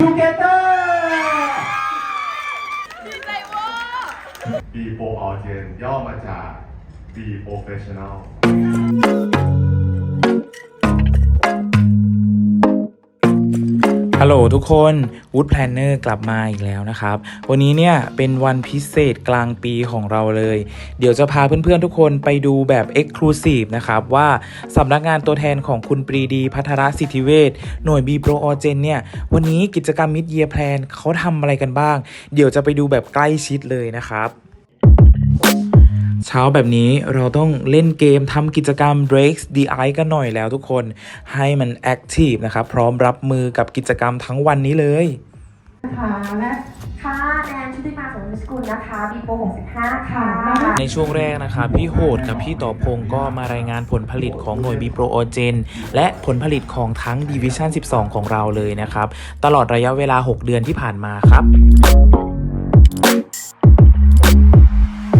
Together B for Origin ย่อมาจาก B Professional ฮัลโหลทุกคน Wood Planner กลับมาอีกแล้วนะครับ วันนี้เนี่ยเป็นวันพิเศษกลางปีของเราเลย เดี๋ยวจะพาเพื่อนๆทุกคนไปดูแบบ Exclusive นะครับ ว่าสำนักงานตัวแทนของคุณปรีดีพัทรสิทธิเวชหน่วย B Pro o g e n เนี่ยวันนี้กิจกรรม Mid Year Plan เขาทำอะไรกันบ้าง เดี๋ยวจะไปดูแบบใกล้ชิดเลยนะครับ เช้าแบบนี้เราต้องเล่นเกมทำกิจกรรม Breaks the Ice กันหน่อยแล้วทุกคนให้มัน Active นะครับ พร้อมรับมือกับกิจกรรมทั้งวันนี้เลยนะคะและค่ะแนนชุติมาสมสกุลนะคะบีโป65 ค่ะ ในช่วงแรกนะครับพี่โหดกับพี่ต่อพงศ์ก็มารายงานผลผลิตของหน่วย B Pro o g e n และผลผลิตของทั้ง Division 12 ของเราเลยนะครับ ตลอดระยะเวลา 6 เดือนที่ผ่านมาครับ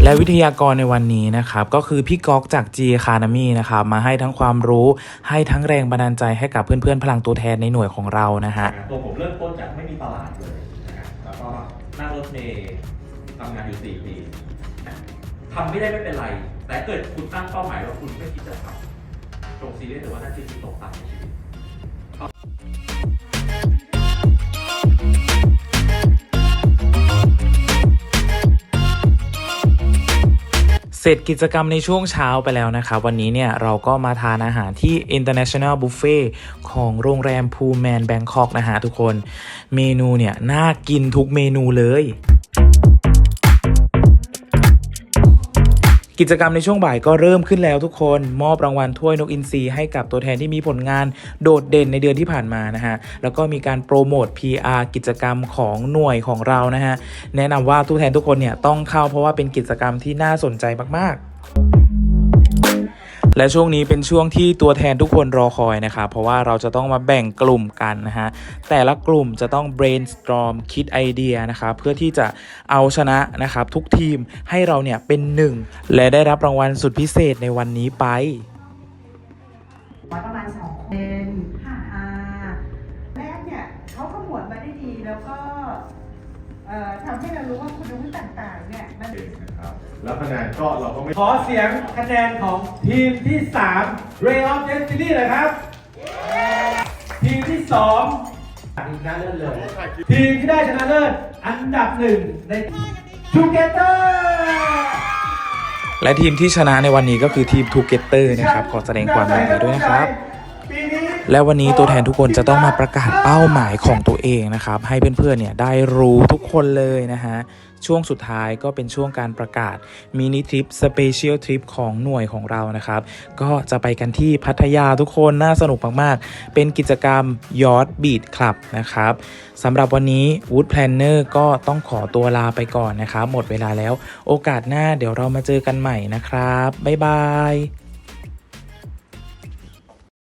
และวิทยากรในวันนี้นะครับก็คือพี่ก๊อกจาก G Academy นะครับมาให้ทั้งความรู้ให้ทั้งแรงบันดาลใจให้กับเพื่อนๆพลังตัวแทนในหน่วยของเรานะฮะตัวผมเริ่มต้นจากไม่มีตลาดเลยนะครับแล้วก็นั่งรถเมล์ทำงานอยู่สี่ปีทำไม่ได้ไม่เป็นไร แต่เกิดคุณตั้งเป้าหมายว่าคุณไม่คิดจะทำจงซีเรียสหรือว่านั่นคือจุดตกต่ำในชีวิต เสร็จกิจกรรมในช่วงเช้าไปแล้วนะครับ วันนี้เนี่ยเราก็มาทานอาหารที่ International Buffet ของโรงแรมพูแมนแบงคอกนะฮะทุกคน เมนูเนี่ยน่ากินทุกเมนูเลย กิจกรรมในช่วงบ่ายก็เริ่มขึ้นแล้วทุกคน มอบรางวัลถ้วยนกอินทรีให้กับตัวแทนที่มีผลงานโดดเด่นในเดือนที่ผ่านมานะฮะ แล้วก็มีการโปรโมท PR กิจกรรมของหน่วยของเรานะฮะ แนะนำว่าตัวแทนทุกคนเนี่ยต้องเข้าเพราะว่าเป็นกิจกรรมที่น่าสนใจมากๆ และช่วงนี้เป็นช่วงที่ตัวแทนทุกคนรอคอยนะครับ เพราะว่าเราจะต้องมาแบ่งกลุ่มกันนะฮะ แต่ละกลุ่มจะต้อง brainstorm คิดไอเดียนะครับ เพื่อที่จะเอาชนะนะครับ ทุกทีมให้เราเนี่ยเป็นหนึ่งและได้รับรางวัลสุดพิเศษในวันนี้ไปประมาณ2คนเป็นค่ะแรกเนี่ยเขาขมวดมาได้ดีแล้วก็เอ่อทำให้เรารู้ว่าคุณวุฒิต่างๆเนี่ยมัน แล้วคะแนนก็เราก็ไม่ขอเสียงคะแนนของทีมที่ 3 Ray of Destiny เลยครับ ทีมที่ 2 ทีมชนะเลิศเลย ทีมที่ได้ชนะเลิศอันดับหนึ่งใน Together และทีมที่ชนะในวันนี้ก็คือทีม Together นะครับ ขอแสดงความยินดีด้วยนะครับปีนี้ และวันนี้ตัวแทนทุกคนจะต้องมาประกาศเป้าหมายของตัวเองนะครับ ให้เพื่อนๆเนี่ยได้รู้ทุกคนเลยนะฮะ ช่วงสุดท้ายก็เป็นช่วงการประกาศมินิทริปสเปเชียลทริปของหน่วยของเรานะครับ ก็จะไปกันที่พัทยาทุกคนน่าสนุกมากๆ เป็นกิจกรรมยอ t บีดคลับนะครับสำหรับวันนี้ Wood Planner ก็ต้องขอตัวลาไปก่อนนะครับ หมดเวลาแล้ว โอกาสหน้าเดี๋ยวเรามาเจอกันใหม่นะครับบ๊ายบาย